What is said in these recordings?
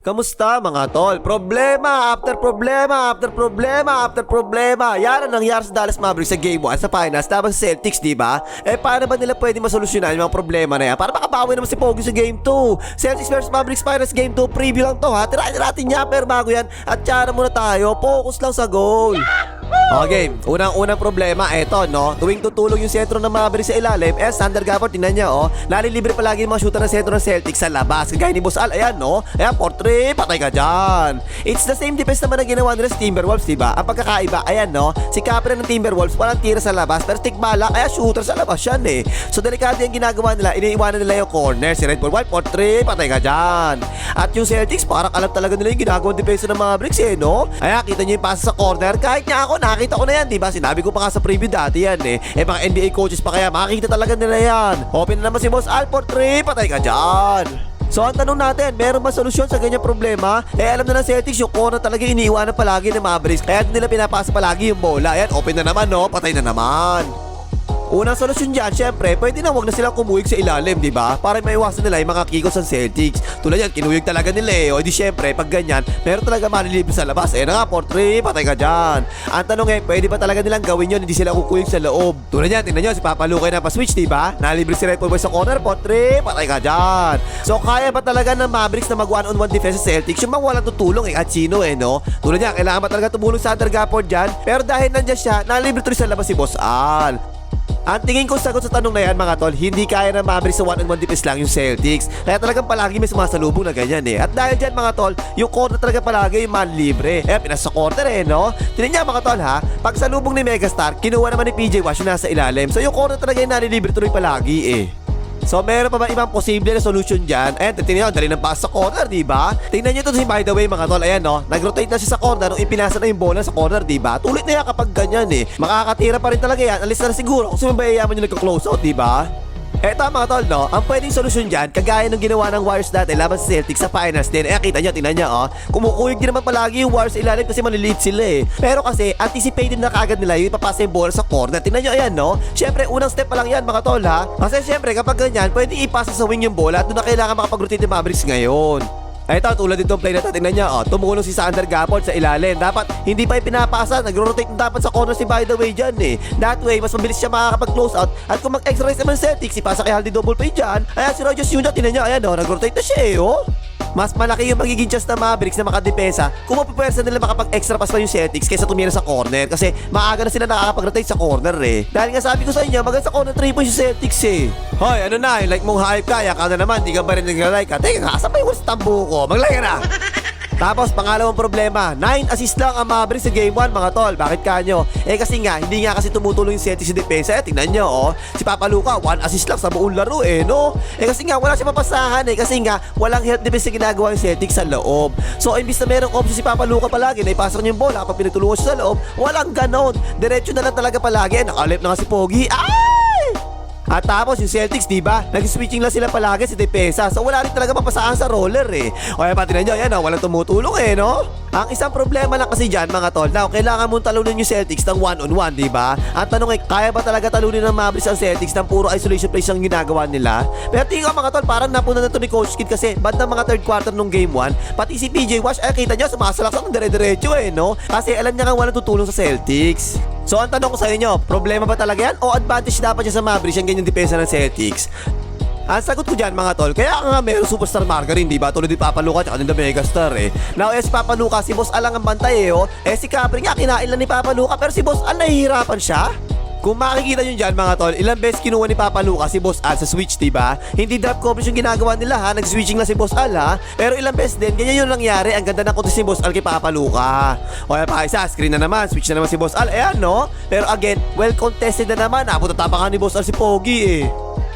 Kamusta mga tol? Problema after problema after problema after problema. Yan ang nangyari sa Dallas Mavericks sa Game 1 sa finals laban Celtics, di ba? Eh paano ba nila pwede masolusyonan yung mga problema na yan? Para makabawi naman si Pogi sa Game 2. Celtics vs Mavericks finals Game 2. Preview lang to ha. Tirahin na natin yan pero bago yan. At tsara muna tayo. Focus lang sa goal. Okay, unang-unang problema, eto no, tuwing tutulong yung sentro ng Mavericks sa ilalim, eh, Sander Gafford, tingnan niya, oh, nalilibre palagi yung mga shooter ng sentro ng Celtics sa labas. Kagaya ni Boss Al, ayan, no, ayan, portrait, patay ka dyan. It's the same defense naman na ginawa nila sa Timberwolves, diba? Ang pagkakaiba, ayan, no, si Capra ng Timberwolves, walang tira sa labas, pero stick bala, kaya shooter sa labas yan, eh. So, delikado yung ginagawa nila, iniiwanan nila yung corner, si Red Bull White, portrait, patay ka dyan. At yung Celtics, parang alam talaga nila yung ginagawang defense ng Mavericks, eh, no? Ayan, kita niyo yung pasa sa corner, kahit nga ako, nakita ko na yan, di ba? Sinabi ko pa nga sa preview dati yan eh. Eh mga NBA coaches pa kaya makikita talaga nila yan. Open na naman si Boss Alford 3, patay ka dyan. So ang tanong natin, meron ba solusyon sa ganyang problema? Eh alam na ng Celtics yung corner talaga iniiwanan palagi ng Mavericks Kaya nila pinapasa palagi yung bola Ayan, open na naman no, patay na naman Unang solusyon dyan, syempre, pwede na wag na silang kumuhig sa ilalim, di ba? Para maiwasan nila yung mga kikos ng Celtics. Tulad yan, kinuyig talaga nila eh. Di syempre, pag ganyan, meron talaga malilibre sa labas. Eh na nga, portrait, patay ka dyan. Ang tanong eh, pwede ba talaga nilang gawin yun, hindi sila kukuyig sa loob? Tulad yan, tingnan nyo, si Papa Luke na pa-switch, di ba? Nalibre si Red Bull sa corner, portrait, patay ka dyan. So, kaya ba talaga ng Mavericks na mag one-on-one defense sa Celtics? Yung mga walang tutulong eh, at sino eh, no? Tulad yan, kailangan ba talaga tumulong sa Under Gafford dyan? Pero dahil nandyan siya, nalibre tuloy sa labas si Boss Al. Ang tingin ko sagot sa tanong na yan mga tol, hindi kaya na Mavericks sa one-on-one defense lang yung Celtics. Kaya talagang palagi may sumasalubong na ganyan eh. At dahil dyan mga tol, yung corner talaga palagi yung man libre. Eh, pinas sa corner eh, no? Tinan niya mga tol ha, pag salubong ni Megastar, kinuha naman ni PJ Wash yung nasa ilalim. So yung corner talaga yung nalilibre tuloy palagi eh. So meron pa ba ibang posible na solution dyan? Ayan, tingnan nyo, dali ng pass sa corner, di ba? Tingnan nyo to si by the way mga tol, ayan no, nag-rotate na siya sa corner nung ipinasa na yung bola sa corner, di ba? Tulit na yan kapag ganyan eh. Makakatira pa rin talaga yan, alis na, na siguro kung sumabayayaman yung nagka-close out, di ba? Eto mga tol, no? Ang pwedeng solusyon dyan, kagaya ng ginawa ng Warriors dati laban sa Celtics sa finals din. Eh, kita nyo, tingnan nyo, oh. Kumukuyog din naman palagi yung Warriors ilalim kasi maliliit sila eh. Pero kasi, anticipated na kagad nila yung ipapasa yung bola sa corner. Tingnan nyo, ayan, no? Siyempre, unang step pa lang yan, mga tol, ha? Kasi siyempre, kapag ganyan, pwede ipasa sa wing yung bola at doon na kailangan makapag-rotate yung Mavericks ngayon. Ito, tulad itong play na tingnan niya, oh, tumulong si Sander Gafford sa ilalim. Dapat, hindi pa ipinapasa, nagro-rotate na dapat sa corner si by the way dyan eh. That way, mas mabilis siya makakapag-close out. At kung mag-extra naman Celtics, ipasa kay Haldi double play dyan. Ayan, si Rogers Jr., tingnan niya, ayan, oh, nag-rotate na siya eh, oh. Mas malaki yung magiging chance ng Mavericks na makadepensa kung mapapwersa nila makapag-extra pass pa yung Celtics kaysa tumira sa corner kasi maaga na sila nakakapag-rotate sa corner eh. Dahil nga sabi ko sa inyo, maganda sa corner 3 points yung Celtics eh. Hoy, ano na, like mong hype kaya ka na naman, di ka ba rin nag-like ka? Teka nga, saan ba yung tambo ko? Mag-like ka na! Tapos, pangalawang problema, 9 assist lang ang Mavericks sa Game 1, mga tol. Bakit kanyo? Eh kasi nga, hindi nga kasi tumutulong yung Celtics sa depensa. Eh, tingnan nyo, oh. Si Papa Luka, 1 assist lang sa buong laro, eh, no? Eh kasi nga, wala siya mapasahan, eh. Kasi nga, walang help defense na ginagawa yung Celtics sa loob. So, imbis na merong option si Papa Luka palagi, na ipasok niya yung bola kapag pinagtulungan siya sa loob, walang ganon. Diretso na lang talaga palagi. Nakalip na nga si Pogi. Ay! At tapos yung Celtics, di ba? Nag-switching lang sila palagi sa depensa. So wala rin talaga mapasahan sa roller eh. O kaya pati na nyo, yan o, walang tumutulong eh, no? Ang isang problema lang kasi dyan, mga tol, now, kailangan mong talunin yung Celtics ng one-on-one, di ba? Ang tanong ay, kaya ba talaga talunin ng Mavericks ang Celtics ng puro isolation plays ang ginagawa nila? Pero tingin ko mga tol, parang napuna na to ni Coach Kid kasi bandang mga third quarter nung game 1, pati si PJ Wash, ay kita nyo, sumasalaksak ng dire-diretso eh, no? Kasi alam niya kang walang tutulong sa Celtics. So ang tanong ko sa inyo, problema ba talaga yan o advantage dapat niya sa Mavericks yung ganyang depensa ng Celtics? Ang sagot ko dyan mga tol, kaya nga mayroong superstar margarine, di ba? Tulad ni Papa Luka at the Megastar eh. Now, eh si Papa Luka, si Boss Alang ang bantay eh, oh. Eh si Capri nga, kinain lang ni Papa Luka, pero si Boss Al nahihirapan siya. Kung makikita nyo dyan mga tol, ilang beses kinuha ni Papa Luka si Boss Al sa switch, di ba? Hindi drop coverage yung ginagawa nila ha, nag-switching lang si Boss Al ha. Pero ilang beses din, ganyan yung nangyari, ang ganda ng kontes ni Boss Al kay Papa Luka. O kaya pa isa, screen na naman, switch na naman si Boss Al, ayan no? Pero again, well contested na naman, napunta tapakan ni Boss Al si Pogi eh.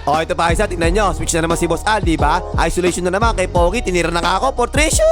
O ito pa isa, tingnan nyo, switch na naman si Boss Al, di ba? Isolation na naman kay Pogi, tinira na nga ako, Portresio!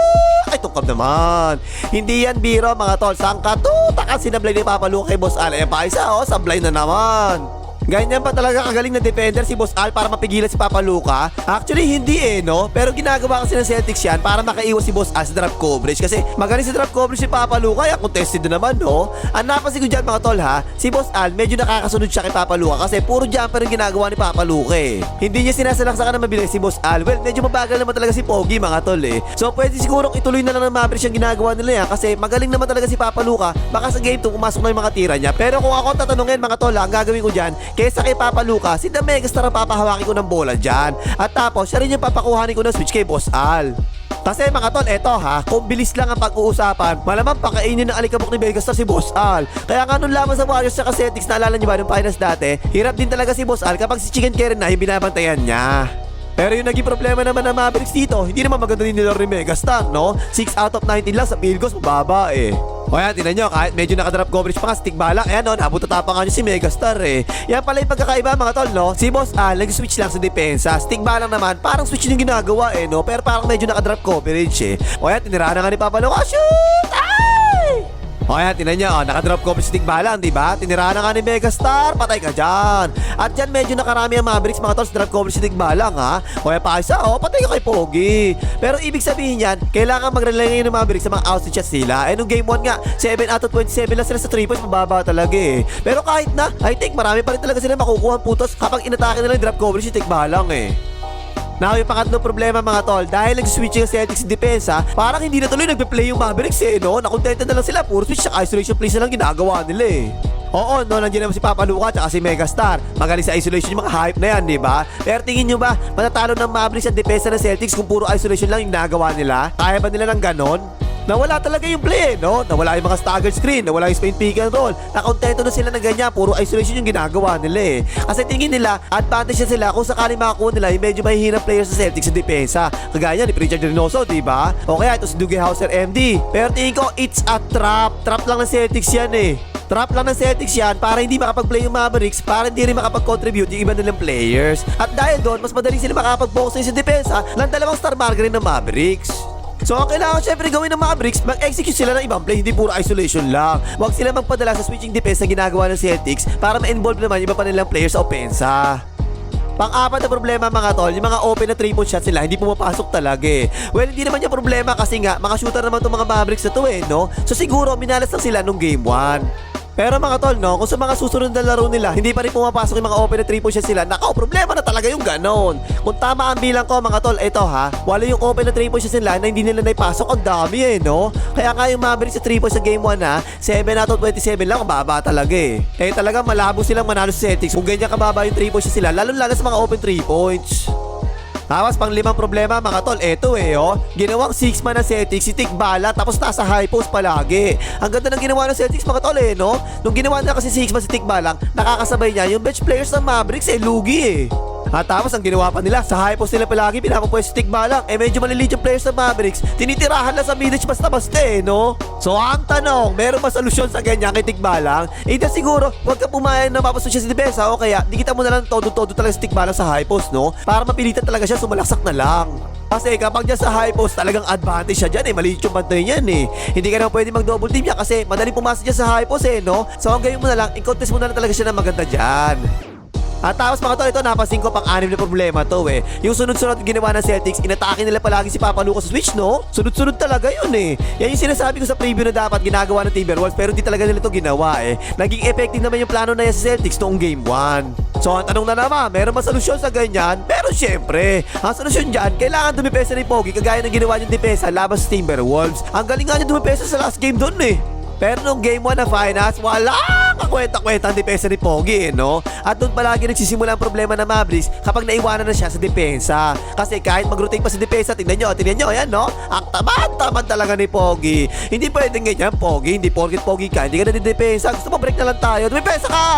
Ay, tungkab naman. Hindi yan biro mga tol, saan ka to? Taka sinablay ni Papa Luke kay Boss Al. Eh pa isa, oh, sablay na naman. Ganyan pa talaga kagaling na defender si Boss Al para mapigilan si Papa Luka? Actually, hindi eh, no? Pero ginagawa kasi ng Celtics yan para makaiwas si Boss Al sa drop coverage. Kasi magaling sa drop coverage si Papa Luka, kaya contested na naman, no? Ang napansin ko dyan mga tol ha, si Boss Al medyo nakakasunod siya kay Papa Luka kasi puro jumper yung ginagawa ni Papa Luka eh. Hindi niya sinasalaksakan na mabilis si Boss Al. Well, medyo mabagal naman talaga si Pogi mga tol eh. So pwede siguro ituloy na lang ng Mavericks yung ginagawa nila yan kasi magaling naman talaga si Papa Luka. Baka sa game 2 pumasok na yung mga tira niya. Pero kung ako tatanungin mga tol, ang gagawin ko dyan, kaysa kay Papa Luka, si The Megastar ang papahawakin ko ng bola dyan. At tapos, siya rin yung papakuhanin ko ng switch kay Boss Al. Kasi mga tol, eto ha, kung bilis lang ang pag-uusapan, malamang pakainin ng alikabok ni Megastar si Boss Al. Kaya nga nung laban sa Warriors sa Celtics, naalala niyo ba nung finals dati, hirap din talaga si Boss Al kapag si Chicken Karen na yung binabantayan niya. Pero yung naging problema naman ng Mavericks dito, hindi naman maganda din nila rin Megastar, no? 6 out of 19 lang sa field goals, mababa eh. O yan, tinan nyo, kahit medyo nakadrop coverage pa nga, stick balak, ayan no, nabot tapang nga nyo si Megastar eh. Yan pala yung pagkakaiba mga tol, no? Si Boss Al, nag-switch lang sa depensa. Stick balang naman, parang switch yung ginagawa eh, no? Pero parang medyo nakadrop coverage eh. O yan, tinirahan na nga ni Papa Luka, shoot! Ay! O yan, tinan nyo, oh, nakadrop coverage stick balang, di ba? Tinirahan na nga ni Megastar, patay ka dyan. At dyan medyo nakarami ang Mavericks mga tol drop coverage stick balang ha. O yan pa isa, oh, patay ka kay Pogi. Pero ibig sabihin yan, kailangan mag-rely ngayon ng Mavericks sa mga outside shots nila. Eh nung game 1 nga, 7 out of 27 lang sila sa 3 points, mababa talaga eh. Pero kahit na, I think marami pa rin talaga sila makukuha putos kapag inatake nila yung drop coverage stick balang eh. Now, yung pangatlong problema mga tol, dahil nag-switch yung Celtics sa depensa, parang hindi na tuloy nagpe-play yung Mavericks eh, no? Nakontenta na lang sila, puro switch sa isolation plays na lang ginagawa nila eh. Oo, no, nandiyan naman si Papa Luka at si Megastar. Magaling sa isolation yung mga hype na yan, di ba? Pero tingin nyo ba, matatalo ng Mavericks ang depensa ng Celtics kung puro isolation lang yung ginagawa nila? Kaya ba nila ng ganon? Nawala talaga yung play, no? Nawala yung mga staggered screen, nawala yung spin pick and roll. Nakontento na sila na ganyan, puro isolation yung ginagawa nila eh. Kasi tingin nila, advantage na sila kung sakali makakuha nila yung medyo mahihirap players sa Celtics sa depensa. Kagaya ni Richard Reynoso, di ba? O kaya ito si Dougie Hauser MD. Pero tingin ko, it's a trap. Trap lang ng Celtics yan eh. Trap lang ng Celtics yan para hindi makapag-play yung Mavericks, para hindi rin makapag-contribute yung iba nilang players. At dahil doon, mas madali sila makapag-focus sa depensa ng dalawang star marker ng Mavericks. So ang kailangan syempre gawin ng Mavericks, mag-execute sila ng ibang play, hindi puro isolation lang. Huwag sila magpadala sa switching defense na ginagawa ng Celtics para ma-involve naman yung iba pa nilang players sa opensa. Pang-apat na problema mga tol, yung mga open na 3 point shots nila, hindi pumapasok talaga eh. Well, hindi naman yung problema kasi nga, mga shooter naman itong mga Mavericks na to eh, no? So siguro, minalas lang sila nung game 1. Pero mga tol, no, kung sa mga susunod na laro nila, hindi pa rin pumapasok yung mga open na 3 point shots sila, nakaw, problema na talaga yung ganon. Kung tama ang bilang ko, mga tol, eto ha, wala yung open na 3 point shots nila na hindi nila naipasok, ang dami eh, no? Kaya nga yung Mavericks sa 3 points sa game 1 ha, 7 out of 27 lang, mababa talaga eh. Eh talaga malabo silang manalo sa Celtics kung ganyan kababa yung 3 points shots sila, lalo lalo sa mga open 3 points. Tapos pang limang problema mga tol, eto eh oh. Ginawang 6 man ng Celtics, si Tik Bala, tapos nasa high post palagi. Ang ganda ng ginawa ng Celtics mga tol eh, no? Nung ginawa nila kasi 6 man si Tik Balang, nakakasabay niya yung bench players ng Mavericks eh, lugi eh. At tapos ang ginawa pa nila, sa high post nila palagi, pinapapwesto si Tik Balang. Eh medyo maliliit yung players ng Mavericks, tinitirahan lang sa midage basta-basta eh, no? So ang tanong, meron ba solusyon sa ganyan kay Tik Balang? Eh di siguro, huwag ka pumayag na mapasok siya sa depensa o kaya di kita mo na lang todo-todo talaga si Tik Balang sa high post, no? Para mapilitan talaga siya sumalaksak na lang. Kasi kapag dyan sa high post, talagang advantage siya dyan eh. Maliit yung bantay niyan eh. Hindi ka naman pwede mag-double team niya kasi madaling pumasok dyan sa high post eh, no? So ang gawin mo na lang, i-contest mo na lang talaga siya ng maganda dyan. At tapos mga tol, ito napansin ko pang anim na problema to eh. Yung sunod-sunod ginawa ng Celtics, inatake nila palagi si Papa Lucas switch, no? Sunod-sunod talaga yun eh. Yan yung sinasabi ko sa preview na dapat ginagawa ng Timberwolves pero di talaga nila to ginawa eh. Naging effective naman yung plano na yan sa Celtics noong game 1. So ang tanong na naman, meron ba solusyon sa ganyan? Pero syempre, ang solusyon dyan, kailangan dumipesa ni Pogi kagaya ng ginawa niyong depensa laban sa Timberwolves. Ang galing nga niya dumipesa sa last game doon eh. Pero nung game 1 na finals, wala kakwenta-kwenta ang depensa ni Pogi, eh, no? At doon palagi nagsisimula ang problema ng Mavericks kapag naiwanan na siya sa depensa. Kasi kahit mag-rotate pa sa depensa, tingnan nyo, tingnan nyo, ayan, no? Ang tamad-tamad talaga ni Pogi. Hindi pwedeng ganyan, Pogi. Hindi porket Pogi ka, hindi ka na depensa. Gusto mo break na lang tayo, dumipensa ka!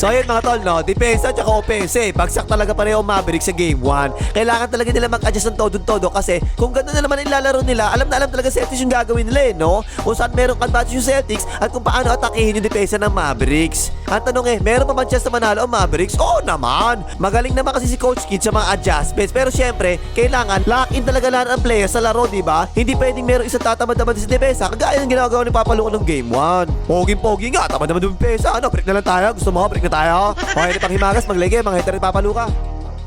so ayun mga tol, no? Depensa at offense, eh. Bagsak talaga pareho ang Mavericks sa game 1. Kailangan talaga nila mag-adjust ng todo-todo kasi kung gano'n na naman ilalaro nila, alam na alam talaga Celtics yung gagawin nila, eh, no? Kung saan merong advantage yung Celtics at kung paano atakihin yung depensa ng Mavericks. Ang tanong eh, meron pa man chance na manalo ang Mavericks? Oo naman! Magaling naman kasi si Coach Kid sa mga adjustments. Pero syempre, kailangan lock in talaga lahat ang players sa laro, di ba? Hindi pwedeng meron isa tatamad-tamad sa depensa. Kagaya ng ginagawa ni Papa Luco ng Game 1. Poging-pogi nga, tamad-tamad yung depensa. Ano, break na lang tayo. Gusto mo, break na tayo. Okay pang himagas, maglege, mga hater ni Papa Luca.